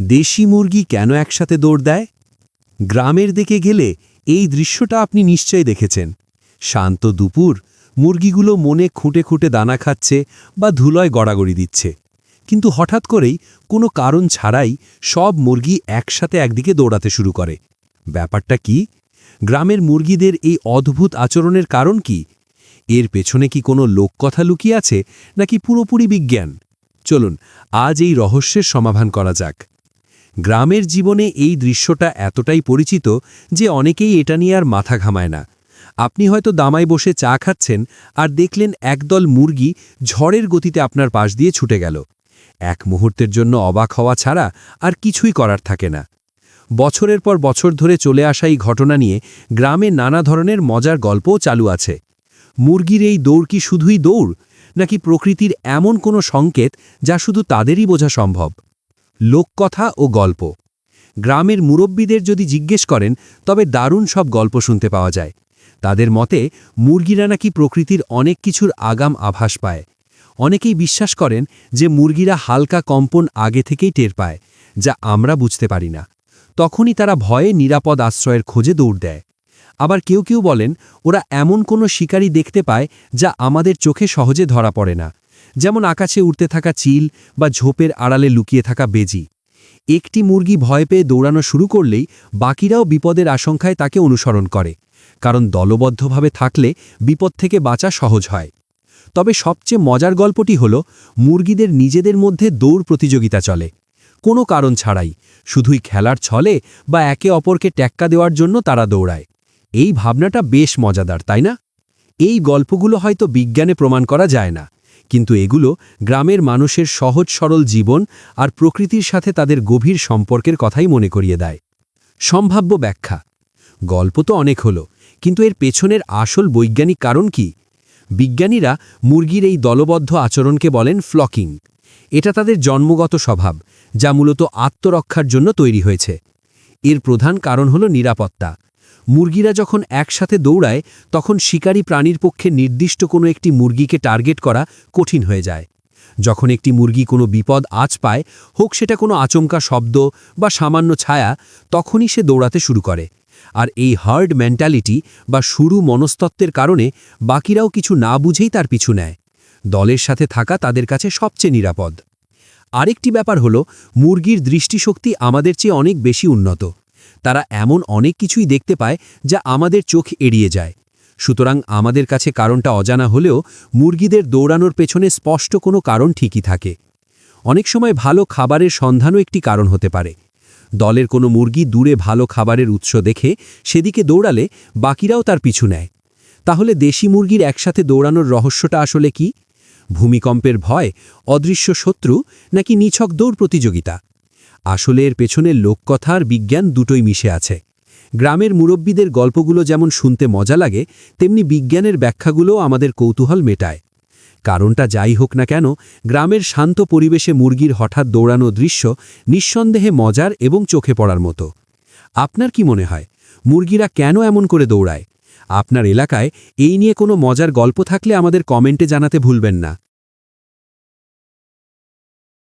দেশি মুরগি কেন একসাথে দৌড় দেয়? গ্রামের দিকে গেলে এই দৃশ্যটা আপনি নিশ্চয়ই দেখেছেন। শান্ত দুপুর, মুরগিগুলো মনে খুঁটে খুঁটে দানা খাচ্ছে বা ধুলয় গড়াগড়ি দিচ্ছে। কিন্তু হঠাৎ করেই কোনো কারণ ছাড়াই সব মুরগি একসাথে একদিকে দৌড়াতে শুরু করে। ব্যাপারটা কি? গ্রামের মুরগিদের এই অদ্ভুত আচরণের কারণ কি? এর পেছনে কি কোনো লোককথা লুকিয়ে আছে নাকি পুরোপুরি বিজ্ঞান? চলুন, আজ এই রহস্যের সমাধান করা যাক। গ্রামের জীবনে এই দৃশ্যটা এতটাই পরিচিত যে অনেকেই এটা নিয়ে আর মাথা ঘামায় না। আপনি হয়তো দামায় বসে চা খাচ্ছেন আর দেখলেন একদল মুরগি ঝড়ের গতিতে আপনার পাশ দিয়ে ছুটে গেল। এক মুহূর্তের জন্য অবাক হওয়া ছাড়া আর কিছুই করার থাকে না। বছরের পর বছর ধরে চলে আসা এই ঘটনা নিয়ে গ্রামে নানা ধরনের মজার গল্পও চালু আছে। মুরগির এই দৌড় কি শুধুই দৌড়, নাকি প্রকৃতির এমন কোনো সংকেত যা শুধু তাদেরই বোঝা সম্ভব? লোককথা ও গল্প। গ্রামের মুরব্বীদের যদি জিজ্ঞেস করেন, তবে দারুণ সব গল্প শুনতে পাওয়া যায়। তাদের মতে, মুরগিরা নাকি প্রকৃতির অনেক কিছুর আগাম আভাস পায়। অনেকেই বিশ্বাস করেন যে মুরগিরা হালকা কম্পন আগে থেকেই টের পায়, যা আমরা বুঝতে পারি না। তখনই তারা ভয়ে নিরাপদ আশ্রয়ের খোঁজে দৌড় দেয়। আবার কেউ কেউ বলেন, ওরা এমন কোনো শিকারী দেখতে পায় যা আমাদের চোখে সহজে ধরা পড়ে না। যেমন আকাশে উড়তে থাকা চিল বা ঝোপের আড়ালে লুকিয়ে থাকা বেজি। একটি মুরগি ভয় পেয়ে দৌড়ানো শুরু করলেই বাকিরাও বিপদের আশঙ্কায় তাকে অনুসরণ করে, কারণ দলবদ্ধভাবে থাকলে বিপদ থেকে বাঁচা সহজ হয়। তবে সবচেয়ে মজার গল্পটি হল, মুরগিদের নিজেদের মধ্যে দৌড় প্রতিযোগিতা চলে। কোনো কারণ ছাড়াই, শুধুই খেলার ছলে বা একে অপরকে ট্যাক্কা দেওয়ার জন্য তারা দৌড়ায়। এই ভাবনাটা বেশ মজাদার, তাই না? এই গল্পগুলো হয়তো বিজ্ঞানে প্রমাণ করা যায় না। কিন্তু এগুলো গ্রামের মানুষের সহজ সরল জীবন আর প্রকৃতির সাথে তাদের গভীর সম্পর্কের কথাই মনে করিয়ে দেয়। সম্ভাব্য ব্যাখ্যা। গল্প তো অনেক হলো, কিন্তু এর পেছনের আসল বৈজ্ঞানিক কারণ কি? বিজ্ঞানীরা মুরগির এই দলবদ্ধ আচরণকে বলেন ফ্লকিং। এটা তাদের জন্মগত স্বভাব, যা মূলত আত্মরক্ষার জন্য তৈরি হয়েছে। এর প্রধান কারণ হল নিরাপত্তা। মুরগিরা যখন একসাথে দৌড়ায়, তখন শিকারী প্রাণীর পক্ষে নির্দিষ্ট কোনো একটি মুরগিকে টার্গেট করা কঠিন হয়ে যায়। যখন একটি মুরগি কোনো বিপদ আজ পায়, হোক সেটা কোনো আচমকা শব্দ বা সামান্য ছায়া, তখনই সে দৌড়াতে শুরু করে। আর এই হার্ড মেন্টালিটি বা শুরু মনস্তত্ত্বের কারণে বাকিরাও কিছু না বুঝেই তার পিছু নেয়। দলের সাথে থাকা তাদের কাছে সবচেয়ে নিরাপদ। আরেকটি ব্যাপার হল, মুরগির দৃষ্টিশক্তি আমাদের চেয়ে অনেক বেশি উন্নত। তারা এমন অনেক কিছুই দেখতে পায় যা আমাদের চোখ এড়িয়ে যায়। সুতরাং আমাদের কাছে কারণটা অজানা হলেও মুরগিদের দৌড়ানোর পেছনে স্পষ্ট কোনো কারণ ঠিকই থাকে। অনেক সময় ভালো খাবারের সন্ধানও একটি কারণ হতে পারে। দলের কোনো মুরগি দূরে ভালো খাবারের উৎস দেখে সেদিকে দৌড়ালে বাকিরাও তার পিছু নেয়। তাহলে দেশি মুরগির একসাথে দৌড়ানোর রহস্যটা আসলে কি? ভূমিকম্পের ভয়, অদৃশ্য শত্রু, নাকি নিছক দৌড় প্রতিযোগিতা? আসলে এর পেছনে লোককথা আর বিজ্ঞান দুটোই মিশে আছে। গ্রামের মুরব্বীদের গল্পগুলো যেমন শুনতে মজা লাগে, তেমনি বিজ্ঞানের ব্যাখ্যাগুলোও আমাদের কৌতূহল মেটায়। কারণটা যাই হোক না কেন, গ্রামের শান্ত পরিবেশে মুরগির হঠাৎ দৌড়ানো দৃশ্য নিঃসন্দেহে মজার এবং চোখে পড়ার মতো। আপনার কি মনে হয়, মুরগিরা কেন এমন করে দৌড়ায়? আপনার এলাকায় এই নিয়ে কোনো মজার গল্প থাকলে আমাদের কমেন্টে জানাতে ভুলবেন না।